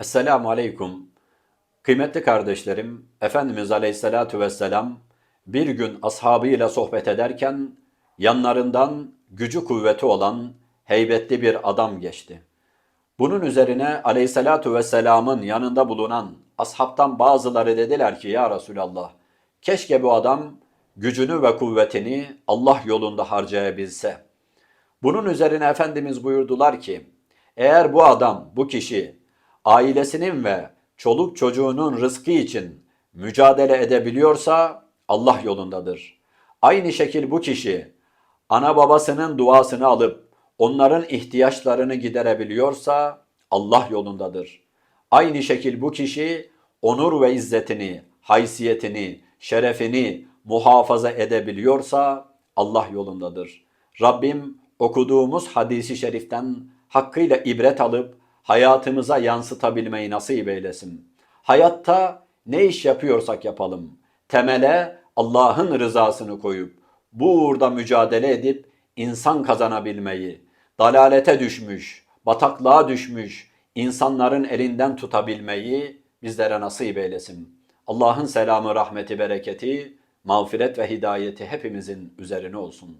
Esselamu Aleyküm. Kıymetli kardeşlerim, Efendimiz Aleyhisselatü Vesselam bir gün ashabıyla sohbet ederken yanlarından gücü kuvveti olan heybetli bir adam geçti. Bunun üzerine Aleyhisselatü Vesselam'ın yanında bulunan ashabtan bazıları dediler ki ya Resulallah keşke bu adam gücünü ve kuvvetini Allah yolunda harcayabilse. Bunun üzerine Efendimiz buyurdular ki, eğer bu adam, bu kişi ailesinin ve çoluk çocuğunun rızkı için mücadele edebiliyorsa Allah yolundadır. Aynı şekil bu kişi ana babasının duasını alıp onların ihtiyaçlarını giderebiliyorsa Allah yolundadır. Aynı şekil bu kişi onur ve izzetini, haysiyetini, şerefini muhafaza edebiliyorsa Allah yolundadır. Rabbim okuduğumuz hadisi şeriften hakkıyla ibret alıp hayatımıza yansıtabilmeyi nasip eylesin. Hayatta ne iş yapıyorsak yapalım. Temele Allah'ın rızasını koyup bu uğurda mücadele edip insan kazanabilmeyi, dalalete düşmüş, bataklığa düşmüş insanların elinden tutabilmeyi bizlere nasip eylesin. Allah'ın selamı, rahmeti, bereketi, mağfiret ve hidayeti hepimizin üzerine olsun.